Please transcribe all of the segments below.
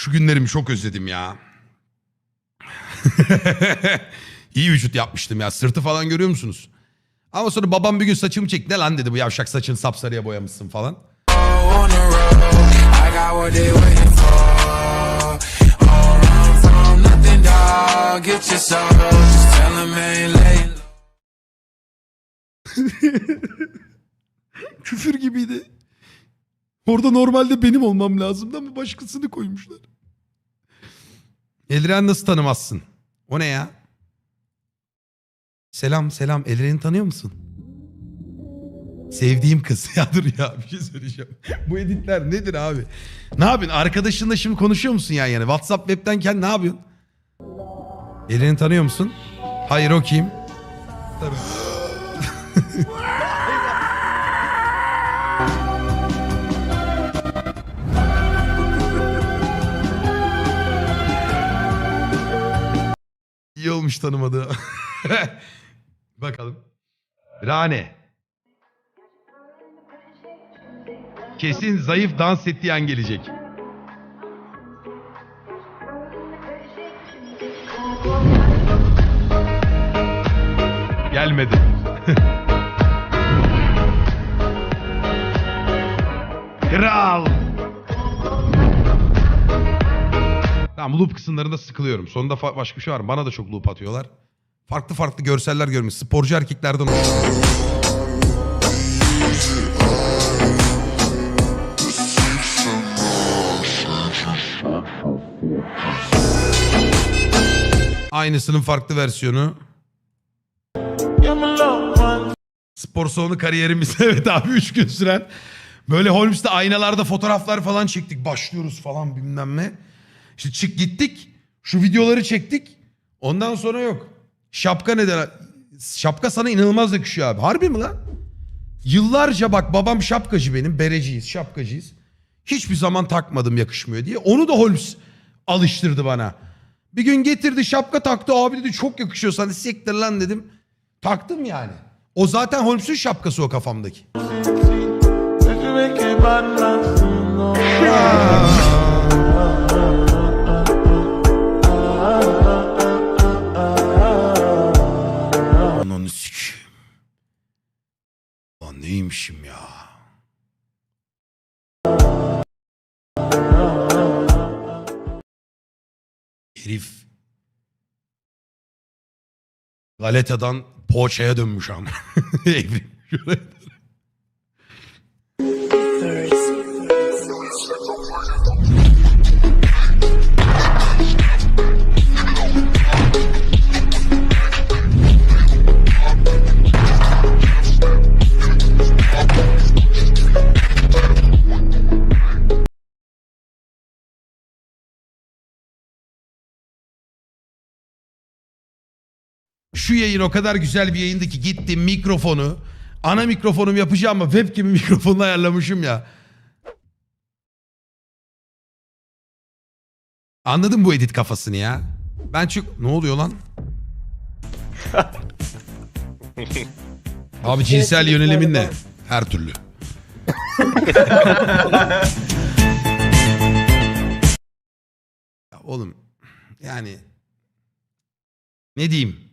Şu günlerimi çok özledim ya. İyi vücut yapmıştım ya. Sırtı falan görüyor musunuz? Ama sonra babam bir gün saçımı çekti. Ne lan dedi bu yavşak saçını sapsarıya boyamışsın falan. Küfür gibiydi. Orada normalde benim olmam lazımdı ama başkasını koymuşlar. Eldiren nasıl tanımazsın? O ne ya? Selam selam. Eldiren'i tanıyor musun? Sevdiğim kız. Ya dur ya bir şey söyleyeceğim. Bu editler nedir abi? Ne yapıyorsun? Arkadaşınla şimdi konuşuyor musun yan yana? WhatsApp webten kendi ne yapıyorsun? Eldiren'i tanıyor musun? Hayır o kim? Tabii. Olmuş tanımadığı. Bakalım. Rane. Kesin zayıf dans ettiği an gelecek. Gelmedi. Tamam loop kısımlarında sıkılıyorum. Sonunda başka bir şey var. Bana da çok loop atıyorlar. Farklı farklı görseller görmüş. Sporcu erkeklerden. Aynısının farklı versiyonu. Spor salonu kariyerimiz evet abi 3 gün süren. Böyle Holmes'te aynalarda fotoğraflar falan çektik. Başlıyoruz falan bilmem ne. İşte çık gittik. Şu videoları çektik. Ondan sonra yok. Şapka neden? Şapka sana inanılmaz yakışıyor abi. Harbi mi lan? Yıllarca bak babam şapkacı benim. Bereciyiz, şapkacıyız. Hiçbir zaman takmadım yakışmıyor diye. Onu da Holmes alıştırdı bana. Bir gün getirdi şapka taktı. Abi dedi çok yakışıyor sana. Siktir lan dedim. Taktım yani. O zaten Holmes'un şapkası o kafamdaki. Galeta'dan poğaçaya dönmüş ama. Evrim. Şu yayın o kadar güzel bir yayındı ki gittim mikrofonu ana mikrofonum yapacağım ama webcam mikrofonunu ayarlamışım ya. Anladın bu edit kafasını ya. Ben çok... Ne oluyor lan? Abi cinsel yönelimin ne? Her türlü. Ya oğlum yani ne diyeyim?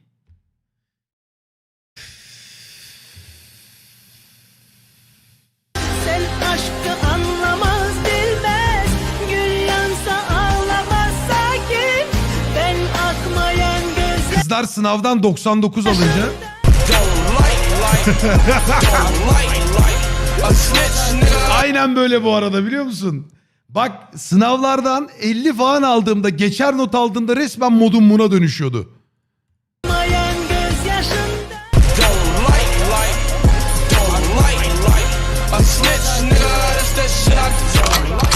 Kızlar sınavdan 99 alınca aynen böyle bu arada biliyor musun? Bak sınavlardan 50 falan aldığımda geçer not aldığımda resmen modum buna dönüşüyordu.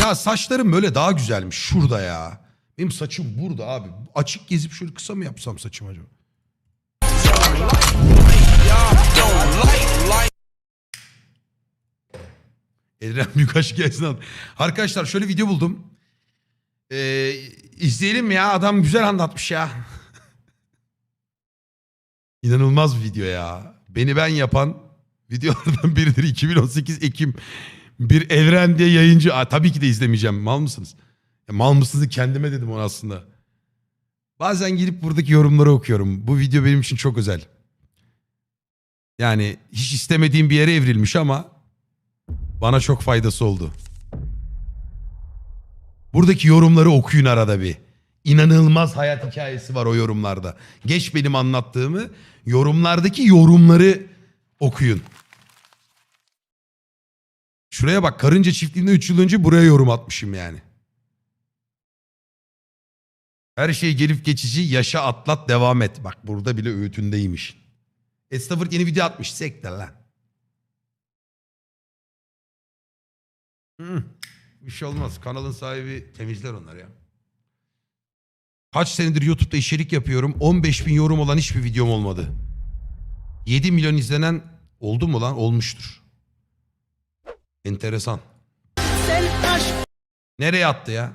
Ya saçlarım böyle daha güzelmiş şurada ya. Benim saçım burada abi. Açık gezip şöyle kısa mı yapsam saçım acaba? Elren Büyükaş gelsin. Arkadaşlar şöyle video buldum. Ee, izleyelim ya? Adam güzel anlatmış ya. İnanılmaz bir video ya. Beni ben yapan videolardan biridir. 2018 Ekim bir Evren diye yayıncı. Aa, tabii ki de izlemeyeceğim. Mal mısınız? Ya mal mısınız kendime dedim onu aslında. Bazen girip buradaki yorumları okuyorum. Bu video benim için çok özel. Yani hiç istemediğim bir yere evrilmiş ama bana çok faydası oldu. Buradaki yorumları okuyun arada bir. İnanılmaz hayat hikayesi var o yorumlarda. Geç benim anlattığımı yorumlardaki yorumları okuyun. Şuraya bak karınca çiftliğinde 3 yıl önce buraya yorum atmışım yani. Her şey gelip geçici yaşa atlat devam et. Bak burada bile öğütündeymiş. Estağfurullah yeni video atmış. Sektir lan. Hı, bir şey olmaz. Kanalın sahibi temizler onları ya. Kaç senedir YouTube'da içerik yapıyorum. 15 bin yorum olan hiçbir videom olmadı. 7 milyon izlenen oldu mu lan? Olmuştur. Enteresan. Nereye attı ya?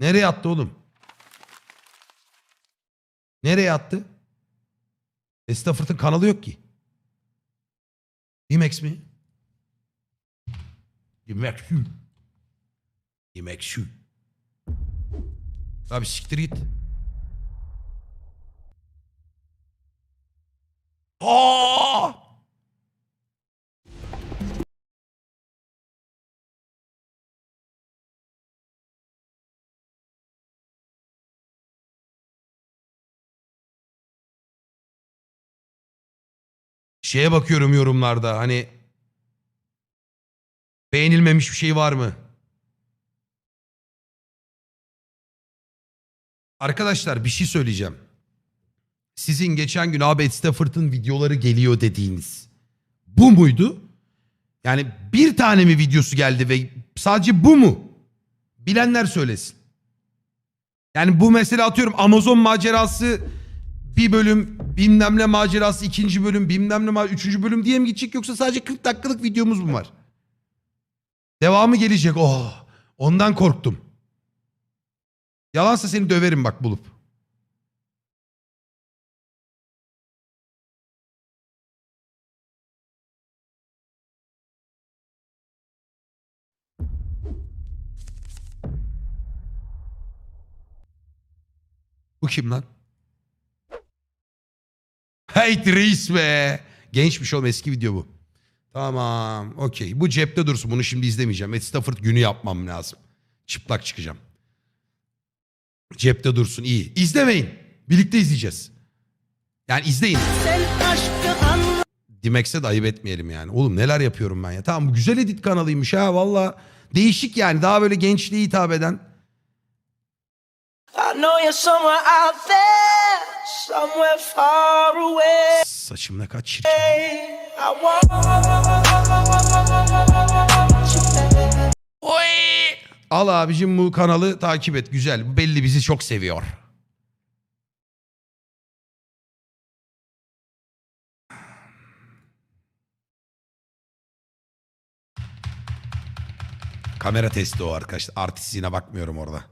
Nereye attı oğlum? Nereye attı? Estağfurt'un kanalı yok ki. IMAX mi? IMAX şu. IMAX şu. Abi siktir git. Aa! Şeye bakıyorum yorumlarda hani beğenilmemiş bir şey var mı? Arkadaşlar bir şey söyleyeceğim. Sizin geçen gün abi Ed Stafford'ın videoları geliyor dediğiniz bu muydu? Yani bir tane mi videosu geldi ve sadece bu mu? Bilenler söylesin. Yani bu mesela atıyorum Amazon macerası bir bölüm bilmem ne macerası ikinci bölüm bilmem ne ma- üçüncü bölüm diye mi gidecek yoksa sadece 40 dakikalık videomuz mu var? Devamı gelecek. Oh, ondan korktum. Yalansa seni döverim bak bulup. Bu kim lan? Hey reis be. Gençmiş oğlum eski video bu. Tamam okey. Bu cepte dursun. Bunu şimdi izlemeyeceğim. Ed Stafford günü yapmam lazım. Çıplak çıkacağım. Cepte dursun iyi. İzlemeyin. Birlikte izleyeceğiz. Yani izleyin. Dimex'e de ayıp etmeyelim yani. Oğlum neler yapıyorum ben ya. Tamam bu güzel edit kanalıymış ha valla. Değişik yani daha böyle gençliğe hitap eden. I know you're somewhere out there Somewhere far away Saçım ne kaç çirkin. Back. Al abicim bu kanalı takip et. Güzel. Bu belli bizi çok seviyor. Kamera testi o arkadaşlar. Artistliğine bakmıyorum orada.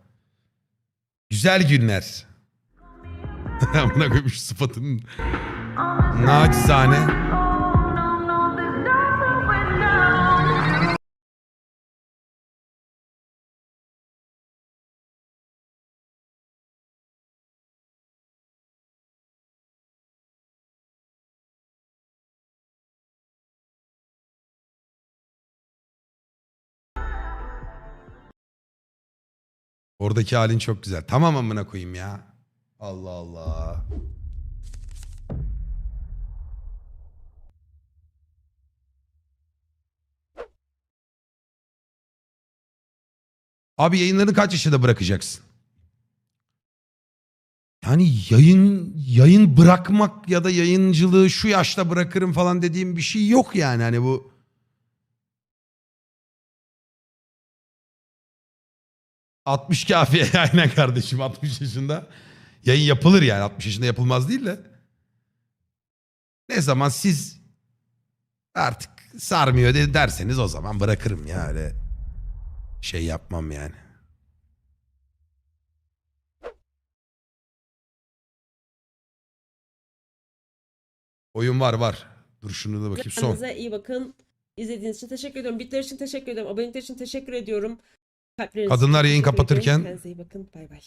Güzel günler. Amına koymuş sıfatının. Naçizane. Oradaki halin çok güzel. Tamam amına koyayım ya. Allah Allah. Abi yayınlarını kaç yaşında bırakacaksın? Yani yayın yayın bırakmak ya da yayıncılığı şu yaşta bırakırım falan dediğim bir şey yok yani hani bu. ...60 kafiye aynen kardeşim 60 yaşında. Yayın yapılır yani 60 yaşında yapılmaz değil de. Ne zaman siz artık sarmıyor de- derseniz o zaman bırakırım ya öyle şey yapmam yani. Oyun var var. Dur şunu da bakayım son. Kendinize iyi bakın. İzlediğiniz için teşekkür ediyorum. Bitler için teşekkür ediyorum. Abonelikler için teşekkür ediyorum. Kalplerinizi Kadınlar yayın kapatırken- Kendinize iyi bakın. Bay bay.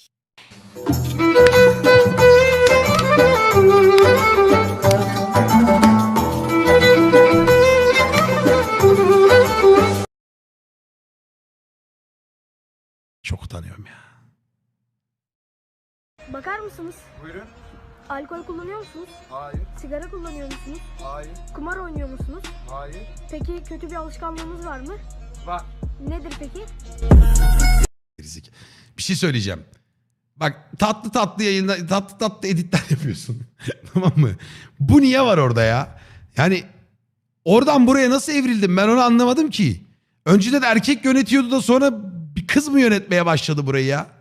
Utanıyorum ya. Bakar mısınız? Buyurun. Alkol kullanıyor musunuz? Hayır, Sigara kullanıyor musunuz? hayır, Kumar oynuyor musunuz? hayır. Peki kötü bir alışkanlığınız var mı? Var. Nedir peki? Gerizek. Bir şey söyleyeceğim. Bak tatlı tatlı yayında tatlı tatlı editler yapıyorsun. tamam mı? Bu niye var orada ya? Yani oradan buraya nasıl evrildim ben onu anlamadım ki. Önceden erkek yönetiyordu da sonra bir kız mı yönetmeye başladı burayı ya?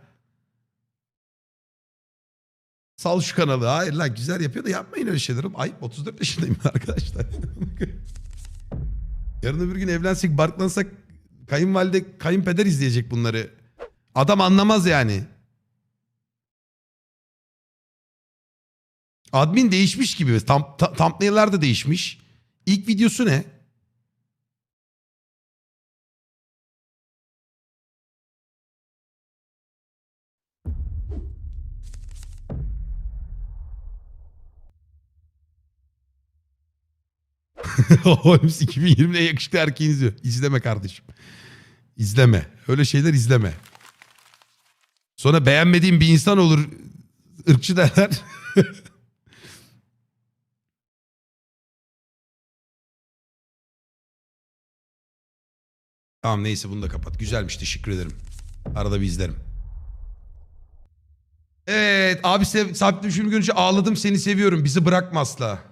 Sal şu kanalı. Hayır lan güzel yapıyor da yapmayın öyle şeyler. oğlum. Ayıp 34 yaşındayım arkadaşlar. Yarın öbür gün evlensek barklansak kayınvalide kayınpeder izleyecek bunları. Adam anlamaz yani. Admin değişmiş gibi. Tam, ta, thumbnail'ler de değişmiş. İlk videosu ne? Holmes 2020'de yakışıklı erkeği izliyor. İzleme kardeşim. İzleme. Öyle şeyler izleme. Sonra beğenmediğim bir insan olur. ırkçı derler. tamam neyse bunu da kapat. Güzelmiş teşekkür ederim. Arada bir izlerim. Evet abi sabit düşürümü görünce ağladım seni seviyorum bizi bırakma asla.